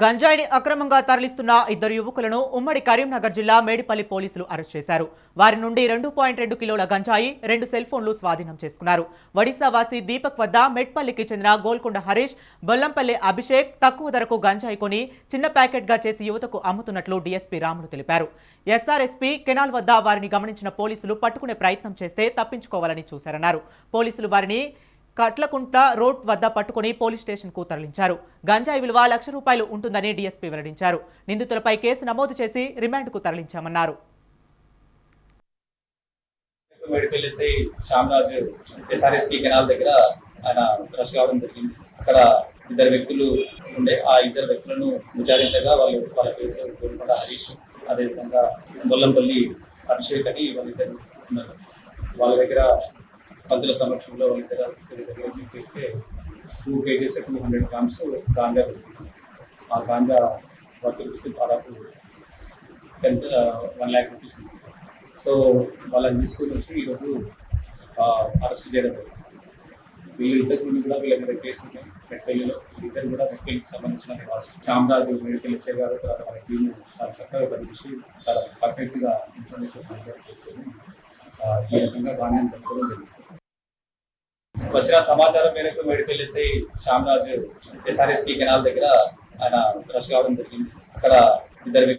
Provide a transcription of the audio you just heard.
గంజాయిని అక్రమంగా తరలిస్తున్న ఇద్దరు యువకులను ఉమ్మడి కరీంనగర్ జిల్లా మేడిపల్లి పోలీసులు అరెస్ట్ చేశారు. వారి నుండి రెండు పాయింట్ రెండు కిలోల గంజాయి రెండు సెల్ ఫోన్లు స్వాధీనం చేసుకున్నారు. ఒడిశావాసి దీపక్ వద్ద మెట్పల్లికి చెందిన గోల్కొండ హరీష్ బొల్లంపల్లి అభిషేక్ తక్కువ ధరకు గంజాయి కొని చిన్న ప్యాకెట్గా చేసి యువతకు అమ్ముతున్నట్లు డీఎస్పీ రాములు తెలిపారు. ఎస్ఆర్ఎస్పీ కెనాల్ వద్ద వారిని గమనించిన పోలీసులు పట్టుకునే ప్రయత్నం చేస్తే తప్పించుకోవాలని చూశారన్నారు. పోలీసులు వారిని కట్లకుంట్ల రోడ్ వద్ద పట్టుకుని పోలీస్ స్టేషన్కు తరలించారు. గంజాయి విలువ లక్ష రూపాయలు ఉంటుందని డీఎస్పీ వెల్లడించారు. నిందితులపై కేసు నమోదు చేసి రిమాండ్కు తరలించామన్నారు. Medical SI Shyamaraju SRSP canal దగ్గర ఆయన రష్ కావడం జరిగింది. అక్కడ ఇద్దరు వ్యక్తులు ఉండే ఆ ఇద్దరు వ్యక్తులను విచారించగా వాళ్ళు వాళ్ళ పేరు గోల్కొండ హరీష్ అదేవిధంగా బొల్లంపల్లి అభిషేక్ అని వాళ్ళిద్దరు ఉన్నారు. వాళ్ళ దగ్గర పంచుల సమక్షంలో వాళ్ళ చేస్తే two KGs two hundred grams ganja ఆ గాంజా వర్త్ చూస్తే దాదాపు ten one lakh rupees so వాళ్ళని తీసుకుని వచ్చి ఈరోజు అరెస్ట్ చేయడం వీళ్ళు ఇద్దరు ముందు కూడా వీళ్ళ మీద కేసు ఉన్నాయి. వీళ్ళిద్దరు కూడా మెట్పల్లికి సంబంధించిన నివాసం చామరాజు మెడికల్ ఎస్ఏ గారు తర్వాత టీం చాలా చక్కగా పనిచేసి చాలా పర్ఫెక్ట్గా ఇన్ఫర్మేషన్ ఈ రకంగా గాంధీ పెట్టుకోవడం జరిగింది. వచ్చిన సమాచారం మేరకు medical SI Shyamaraju SRSP canal దగ్గర ఆయన రష్ కావడం జరిగింది అక్కడ ఇద్దరు వ్యక్తులు